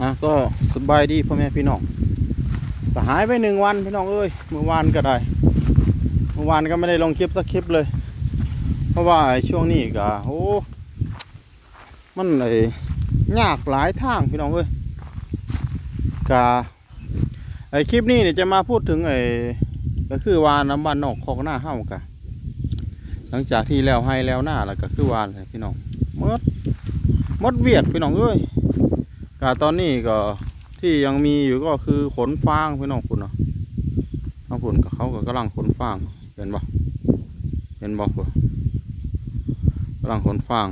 อะก็สบายดีพ่อแม่พี่น้องก็หายไปหนึ่งวันพี่น้องเอ้ยเมื่อวานก็ได้เมื่อวานก็ไม่ได้ลงคลิปสักคลิปเลย เพราะว่าช่วงนี้ก็โอ้มันไอ้ยากหลายทางพี่น้องเอ้ยก็ไอคลิปนี้เนี่ยจะมาพูดถึงไอก็คือวานน้ำบ้านนอกคอกหน้าเฮ้ากะหลังจากที่แล้วให้แล้วหน้าแล้วก็คือวานเลยพี่น้องมดมดเวียกพี่น้องเอ้ย ก็ตอนนี้ก็ที่ยังมีอยู่ก็คือขนฟางพี่น้องคุณเนาะน้องคุณกับเขาก็กำลังขนฟางเห็นบ่เห็นบ่คุณกำลังขนฟาง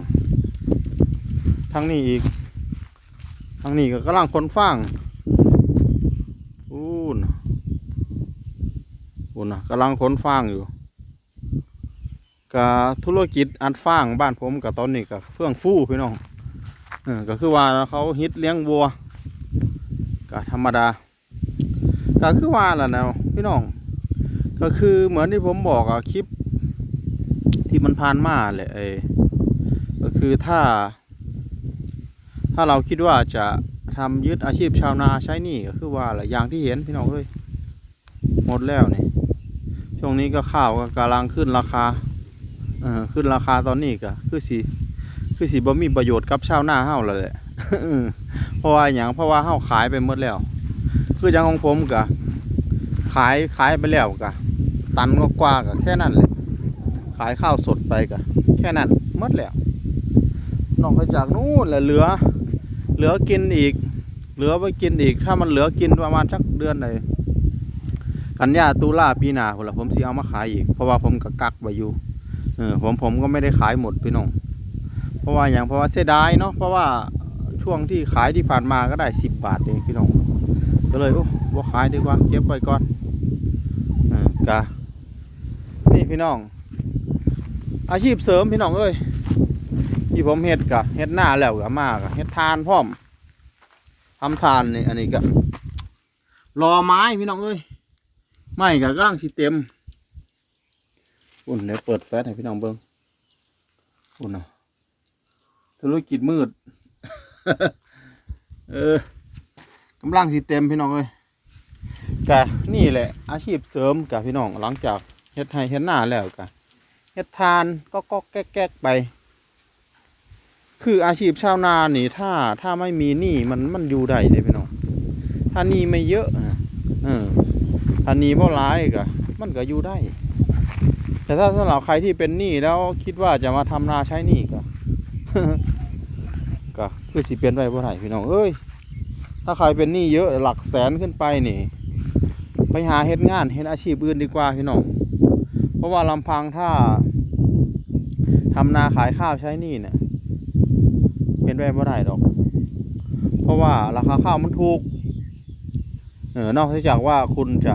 ทางนี้อีกทางนี้ก็กำลังขนฟางอู้นะอู้นะกำลังขนฟางอยู่กับธุรกิจอันฟางบ้านผมกับตอนนี้กับเฟื่องฟู่พี่น้อง ก็คือว่าเขาฮิตเลี้ยงวัวก็ธรรมดา ก็คือว่าแหละนะพี่น้อง ก็คือเหมือนที่ผมบอกอะคลิป ที่มันผ่านมาแหละเออก็คือถ้า ถ้าเราคิดว่าจะทำยึดอาชีพชาวนาใช้หนี่ก็คือว่าแหละอย่างที่เห็นพี่น้องเอ้ยหมดแล้วเนี่ยช่วงนี้ก็ข้าวก็กำลังขึ้นราคาเออขึ้นราคาตอนนี้ก็คือสี คือสิบ่มีประโยชน์กับชาวนาเฮาแล้วแหละเพราะว่าอย่างเพราะว่าเฮาขายไปหมดแล้ว คือจังของผมก็ขายขายไปแล้วก็ตันก็กว่าก็แค่นั้นแหละขายข้าวสดไปก็แค่นั้นหมดแล้วนอกจากนู้นแหละเหลือ เหลือกินอีก เหลือไปกินอีก ถ้ามันเหลือกินประมาณสักเดือนไหนกันยาตุลาปีหน้าพุ่นละผมสิเอามาขายอีก เพราะว่าผมก็กักไว้อยู่เออผมผมก็ไม่ได้ขายหมดพี่น้อง เพราะว่าอย่างเพราะว่าเสียดายเนาะเพราะว่าช่วงที่ขายที่ผ่านมาก็ได้สิบบาทเองพี่น้องก็เลยโอ้บ่ขายดีกว่าเก็บไว้ก่อนอ่ากะนี่พี่น้อง อาชีพเสริมพี่น้องเอ้ยที่ผมเฮ็ดกะเฮ็ดหน้าแล้วกะมากะเฮ็ดทานพร้อมทำทานนี่อันนี้กะรอไม้พี่น้องเอ้ยไม้กะกำลังสิเต็มอุ่นเดี๋ยวเปิดแฟลชให้พี่น้องเบิ่งอุ่นเนาะ ธุรกิจมืด เออกำลังสิเต็มพี่น้องเอ้ยกะนี่แหละ อาชีพเสริมกะพี่น้องหลังจากเฮ็ดไห้เฮ็ดหน้าแล้วกะเฮ็ดทานก็ก็แก๊กแก๊กไป คืออาชีพชาวนานี่ถ้าถ้าไม่มีหนี้มันมันอยู่ได้เลยพี่น้องถ้าหนี้ไม่เยอะอะเออถ้าหนี้บ่ร้ายกะมันก็อยู่ได้ แต่ถ้าสำหรับใครที่เป็นหนี้แล้วคิดว่าจะมาทำนาใช้หนี้ ก็คือสิเปลี่ยนไปบ่ได้พี่น้องเอ้ยถ้าใครเป็นหนี้เยอะหลักแสนขึ้นไปนี่ ไปหาเฮ็ดงานเฮ็ดอาชีพอื่นดีกว่าพี่น้องเพราะว่าลำพังถ้าทำนาขายข้าวใช้หนี้เนี่ยเป็นไปบ่ได้ดอก เพราะว่าราคาข้าวมันถูกเออนอกจากว่าคุณจะ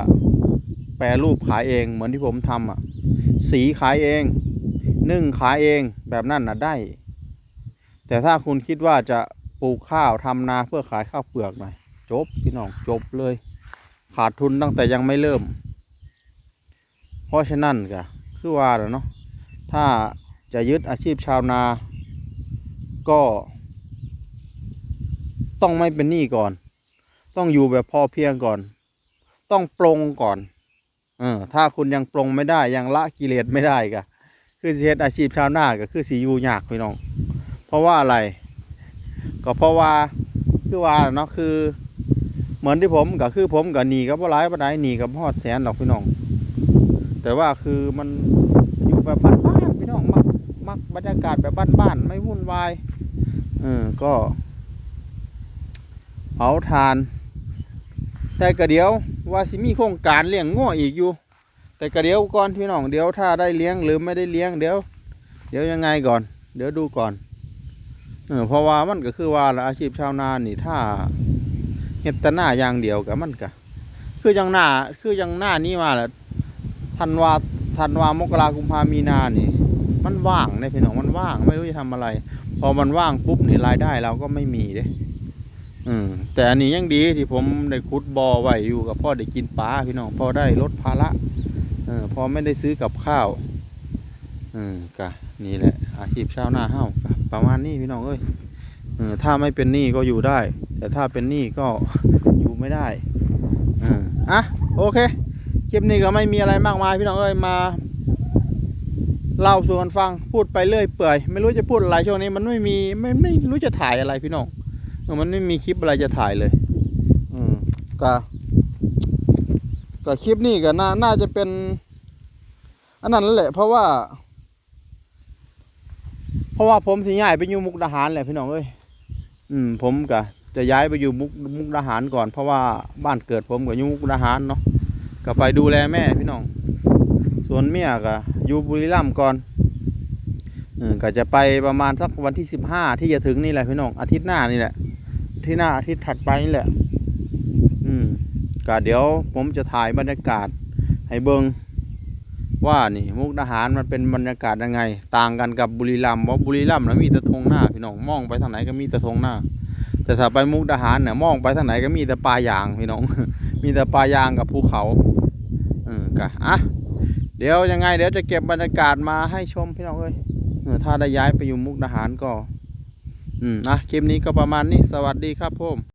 แปรรูปขายเองเหมือนที่ผมทำอะ สีขายเอง นึ่งขายเองแบบนั้นน่ะได้ แต่ถ้าคุณคิดว่าจะปลูกข้าวทำนาเพื่อขายข้าวเปลือกหน่อยจบพี่น้องจบเลย ขาดทุนตั้งแต่ยังไม่เริ่ม เพราะฉะนั้นก็คือว่าเนาะถ้าจะยึดอาชีพชาวนา ก็ ต้องไม่เป็นหนี้ก่อน ต้องอยู่แบบพอเพียงก่อน ต้องปรงก่อนเออถ้าคุณยังปรงไม่ได้ยังละกิเลสไม่ได้ก็คือสิเฮ็ดอาชีพชาวนาก็คือสิอยู่ยากพี่น้อง เพราะว่าอะไร ก็เพราะว่าคือว่าเนาะคือ เหมือนที่ผมก็คือผมกับหนีกับว่าร้ายบ่ไดหนีกับฮอดแสนดอกพี่น้อง แต่ว่าคือมันอยู่แบบบ้านๆพี่น้องมักมักบรรยากาศแบบบ้านๆไม่วุ่นวายเออก็เผาทาน แต่ก็เดียวว่าสิมีโครงการเลี้ยงง้ออีกอยู่ แต่ก็เดียวก่อนพี่น้องเดี๋ยวถ้าได้เลี้ยงหรือไม่ได้เลี้ยงเดี๋ยว เดี๋ยวยังไงก่อน เดี๋ยวดูก่อน เออเพราะว่ามันก็คือว่าอาชีพชาวนานี่ถ้าเฮ็ดแต่หน้าอย่างเดียวกับมันก็คือจังหน้าคือจังหน้านี้มาแหละธันวาธันวามกรากุมภามีนานี่ มันว่างเนี่ยพี่น้องมันว่างไม่รู้จะทำอะไร พอมันว่างปุ๊บนี่รายได้เราก็ไม่มีเด้อืมแต่อันนี้ยังดีที่ผมได้ขุดบ่อไว้อยู่กับพ่อได้กินปลาพี่น้องพอได้ลดภาระเออพอไม่ได้ซื้อกับข้าว อืมกะนี่แหละ อาชีพชาวนาเฮากะ ประมาณนี้พี่น้องเอ้ยถ้าไม่เป็นหนี้ก็อยู่ได้ แต่ถ้าเป็นหนี้ก็อยู่ไม่ได้อ่าอะโอเคคลิปนี้ก็ไม่มีอะไรมากมายพี่น้องเอ้ยมาเล่าสู่กันฟังพูดไปเรื่อยเปื่อย ไม่รู้จะพูดอะไรช่วงนี้มันไม่มีไม่ไม่รู้จะถ่ายอะไรพี่น้องมันไม่มีคลิปอะไรจะถ่ายเลย อืมก็ก็คลิปนี้ก็น่าน่าจะเป็น อันนั้นแหละเพราะว่า ราะว่าผมสิย้ายไปอยู่มุกดาหารแหละพี่น้องเอ้ยอืมผมก็จะย้ายไปอยู่มุกมุกดาหารก่อน เพราะว่าบ้านเกิดผมก็อยู่มุกดาหารเนาะก็ไปดูแลแม่พี่น้อง ส่วนเมียก็อยู่บุรีรัมย์ก่อนเออก็จะไปประมาณสักวันที่สิบห้าที่จะถึงนี่แหละพี่น้องอาทิตย์หน้านี่แหละที่หน้าอาทิตย์ถัดไปนี่แหละ อืมก็เดี๋ยวผมจะถ่ายบรรยากาศให้เบิง ว่านี่มุกดาหารมันเป็นบรรยากาศยังไง ต่างกันกับบุรีรัมย์เพราะบุรีรัมย์นะมีแต่ธงหน้าพี่น้องมองไปทางไหนก็มีแต่ธงหน้า แต่ถ้าไปมุกดาหารเนี่ยมองไปทางไหนก็มีแต่ป่ายางพี่น้อง มีแต่ป่ายางกับภูเขาเออกะอะเดี๋ยวยังไง เดี๋ยวจะเก็บบรรยากาศมาให้ชมพี่น้องเอ้ยถ้าได้ย้ายไปอยู่มุกดาหารก็ อืมนะคลิปนี้ก็ประมาณนี้สวัสดีครับผม